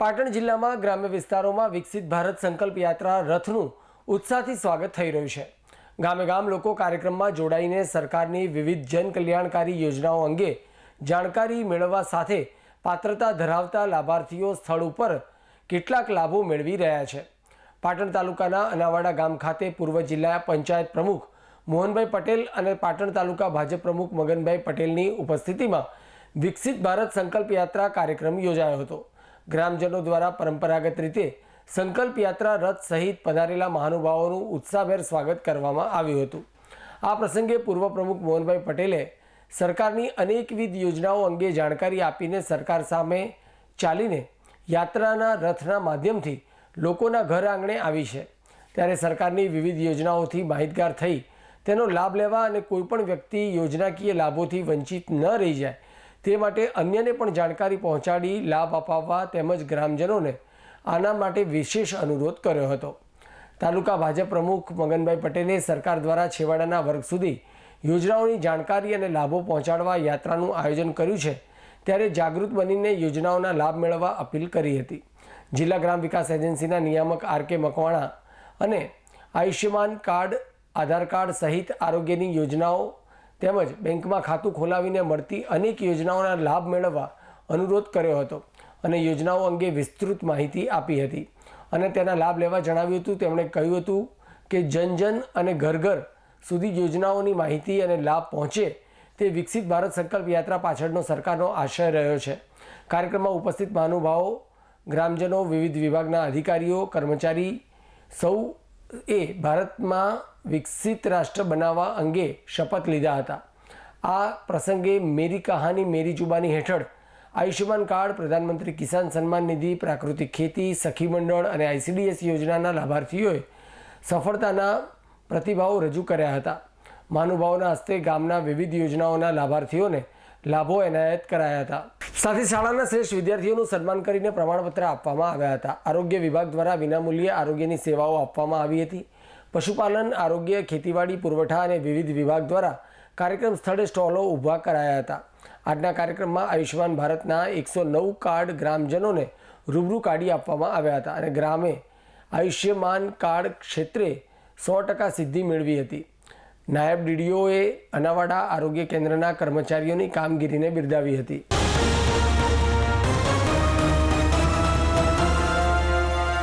પાટણ જિલ્લામાં ગ્રામ્ય વિસ્તારોમાં વિકસિત ભારત સંકલ્પ યાત્રા રથનું ઉત્સાહથી સ્વાગત થઈ રહ્યું છે. ગામે ગામ લોકો કાર્યક્રમમાં જોડાઈને સરકારની વિવિધ જનકલ્યાણકારી યોજનાઓ અંગે જાણકારી મેળવવા સાથે પાત્રતા ધરાવતા લાભાર્થીઓ સ્થળ ઉપર કેટલાક લાભો મેળવી રહ્યા છે. પાટણ તાલુકાના અનાવાડા ગામ ખાતે પૂર્વ જિલ્લા પંચાયત પ્રમુખ મોહનભાઈ પટેલ અને પાટણ તાલુકા ભાજપ પ્રમુખ મગનભાઈ પટેલની ઉપસ્થિતિમાં વિકસિત ભારત સંકલ્પ યાત્રા કાર્યક્રમ યોજાયો હતો. ગ્રામજનો દ્વારા પરંપરાગત રીતે સંકલ્પ યાત્રા રથ સહિત પધારેલા મહાનુભાવોનું ઉત્સાહભેર સ્વાગત કરવામાં આવ્યું હતું. આ પ્રસંગે પૂર્વ પ્રમુખ મોહનભાઈ પટેલે સરકારની અનેકવિધ યોજનાઓ અંગે જાણકારી આપીને સરકાર સામે ચાલીને યાત્રાના રથના માધ્યમથી લોકોના ઘર આંગણે આવી છે. ત્યારે સરકારની વિવિધ યોજનાઓથી માહિતગાર થઈ તેનો લાભ લેવા અને કોઈપણ વ્યક્તિ યોજનાકીય લાભોથી વંચિત ન રહી જાય તે માટે અન્યને પણ જાણકારી પહોંચાડી લાભ અપાવવા તેમજ ગ્રામજનોને આના માટે વિશેષ અનુરોધ કર્યો હતો. તાલુકા ભાજપ પ્રમુખ મગનભાઈ પટેલે સરકાર દ્વારા છેવાડાના વર્ગ સુધી યોજનાઓની જાણકારી અને લાભો પહોંચાડવા યાત્રાનું આયોજન કર્યું છે, ત્યારે જાગૃત બનીને યોજનાઓના લાભ મેળવવા અપીલ કરી હતી. જિલ્લા ગ્રામ વિકાસ એજન્સીના નિયામક આર કે મકવાણા અને આયુષ્યમાન કાર્ડ, આધાર કાર્ડ સહિત આરોગ્યની યોજનાઓ તેમજ બેંકમાં ખાતું ખોલાવીને મળતી અનેક યોજનાઓના લાભ મેળવવા અનુરોધ કર્યો હતો અને યોજનાઓ અંગે વિસ્તૃત માહિતી આપી હતી. અને તેના લાભ લેવા જણાવ્યું હતું, તેમણે કહ્યું હતું કે જન જન અને ઘર ઘર સુધી યોજનાઓની માહિતી અને લાભ પહોંચે તે વિકસિત ભારત સંકલ્પ યાત્રા પાછળનો સરકારનો આશય રહ્યો છે. કાર્યક્રમમાં ઉપસ્થિત મહાનુભાવો, ગ્રામજનો, વિવિધ વિભાગના અધિકારીઓ, કર્મચારી, સૌ એ ભારતમાં વિકસિત રાષ્ટ્ર બનાવવા અંગે શપથ લીધા હતા. આ પ્રસંગે મેરી કહાની મેરી જુબાની હેઠળ આયુષ્યમાન કાર્ડ, પ્રધાનમંત્રી કિસાન સન્માન નિધિ, પ્રાકૃતિક ખેતી, સખી મંડળ અને આઈસીડીએસ યોજનાના લાભાર્થીઓએ સફળતાના પ્રતિભાવો રજૂ કર્યા હતા. મહાનુભાવોના હસ્તે ગામના વિવિધ યોજનાઓના લાભાર્થીઓને લાભો એનાયત કરાયા હતા. સાથે શાળાના શ્રેષ્ઠ વિદ્યાર્થીઓનું સન્માન કરીને પ્રમાણપત્ર આપવામાં આવ્યા હતા. આરોગ્ય વિભાગ દ્વારા વિનામૂલ્યે આરોગ્યની સેવાઓ આપવામાં આવી હતી. પશુપાલન, આરોગ્ય, ખેતીવાડી, પુરવઠા અને વિવિધ વિભાગ દ્વારા કાર્યક્રમ સ્થળે સ્ટોલો ઊભા કરાયા હતા. આજના કાર્યક્રમમાં આયુષ્યમાન ભારતના એકસો નવ કાર્ડ ગ્રામજનોને રૂબરૂ કાઢી આપવામાં આવ્યા હતા અને ગ્રામે આયુષ્યમાન કાર્ડ ક્ષેત્રે સો ટકા સિદ્ધિ મેળવી હતી. નાયબ ડીડીઓએ અનાવાડા આરોગ્ય કેન્દ્રના કર્મચારીઓની કામગીરીને બિરદાવી હતી.